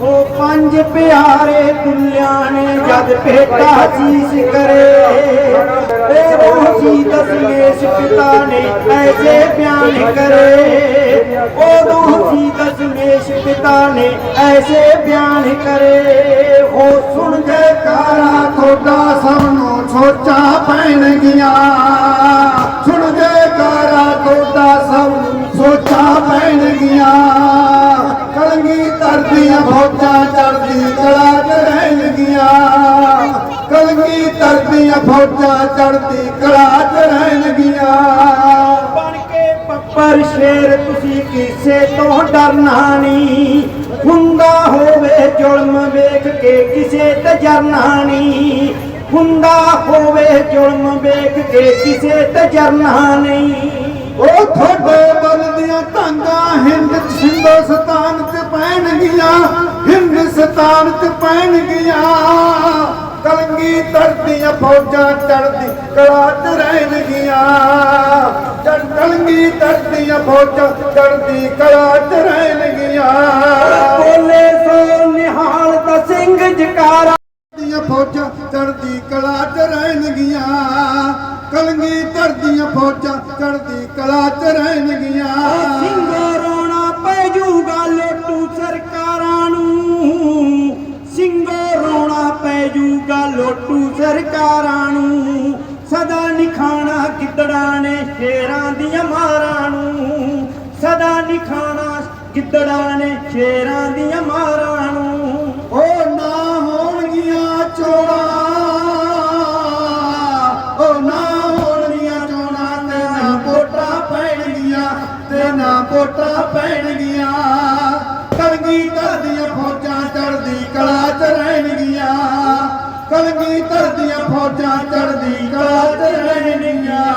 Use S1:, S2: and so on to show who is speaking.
S1: ਉਹ ਪੰਜ ਪਿਆਰੇ ਦੁੱਲਿਆਂ ਨੇ ਜਦ ਭੇਟਾ ਸੀਸ ਕਰੇ। ਉਹ ਸੀ ਦਸਮੇਸ਼ ਪਿਤਾ ਨੇ ਐਸੇ ਬਿਆਨ ਕਰੇ। ਉਦੋਂ ਸੀ ਦਸਮੇਸ਼ ਪਿਤਾ ਨੇ ਐਸੇ ਬਿਆਨ ਕਰੇ। ਉਹ ਸੁਣ ਜੈਕਾਰਾ
S2: ਤੁਹਾਡਾ ਸਭ ਨੂੰ ਸੋਚਾਂ ਪੈਣਗੀਆਂ। ਸੁਣ ਫੌਜਾਂ ਚੜਦੀ ਕਲਾ ਚ ਰਹਿਣਗੀਆਂ ਕਲਗੀ ਤਰਦੀਆਂ ਫੌਜਾਂ ਚੜਦੀ ਕਲਾ ਚ ਰਹਿਣਗੀਆਂ
S1: ਬਣ ਕੇ ਪੱਪਰ ਸ਼ੇਰ ਤੁਸੀਂ ਕਿਸੇ ਤੋਂ ਡਰਨਾ ਨਹੀਂ। ਹੁੰਦਾ ਹੋਵੇ ਜ਼ੁਲਮ ਵੇਖ ਕੇ ਕਿਸੇ ਤੇ ਜਰਨਾ ਨਹੀਂ। ਹੁੰਦਾ ਹੋਵੇ ਜ਼ੁਲਮ ਵੇਖ ਕੇ ਕਿਸੇ ਤੇ ਜਰਨਾ ਨਹੀਂ।
S2: ਉਹ ਤੁਹਾਡੇ ਬਲ ਦੀਆਂ ਹਿੰਦੁਸਤਾਨ ਚ ਪੈਣਗੀਆਂ ਕਲੰਗੀ ਤਰਦੀਆਂ ਫੌਜਾਂ ਚੜਦੀ ਕਲਾ ਚ ਰਹਿਣਗੀਆਂ ਚੜ ਕਲੰਗੀ ਤਰਦੀਆਂ ਫੌਜਾਂ ਚੜਦੀ ਕਲਾ ਚ ਰਹਿਣਗੀਆਂ
S1: ਬੋਲੇ ਸੋ ਨਿਹਾਲ ਦਾ ਸਿੰਘ ਜਕਾਰਾ।
S2: ਦੀਆਂ ਫੌਜਾਂ ਚੜਦੀ ਕਲਾ ਚ ਰਹਿਣਗੀਆਂ ਕਲੰਗੀ ਤਰਦੀਆਂ ਫੌਜਾਂ ਚੜਦੀ ਕਲਾ ਚ ਰਹਿਣਗੀਆਂ
S1: ਸਿੰਘੋ ਸਰਕਾਰਾਂ ਨੂੰ, ਸਦਾ ਨਿਖਾਣਾ ਗਿੱਦੜਾਂ ਨੇ ਸ਼ੇਰਾਂ ਦੀਆਂ ਮਾਰਾਂ ਨੂੰ। ਸਦਾ ਨਿਖਾਣਾ ਗਿੱਦੜਾਂ ਨੇ ਸ਼ੇਰਾਂ ਦੀਆਂ ਮਾਰਾਂ ਨੂੰ।
S2: ਉਹ ਨਾ ਹੋਣਗੀਆਂ ਚੋਣਾਂ ਉਹ ਨਾ ਹੋਣਗੀਆਂ ਚੋਣਾਂ ਤੇ ਨਾ ਵੋਟਾਂ ਪੈਣਗੀਆਂ, ਤੇ ਨਾ ਵੋਟਾਂ ਪੈਣਗੀਆਂ। ਕਲਗੀ ਦੀਆਂ ਫੌਜਾਂ ਚੜਦੀ ਕਲਾ ਚ ਰਹਿਣਗੀਆਂ, ਕਲਗੀ ਫੌਜਾਂ ਚੜਦੀ ਕਲਾ ਚ ਰਹਿਣਗੀਆਂ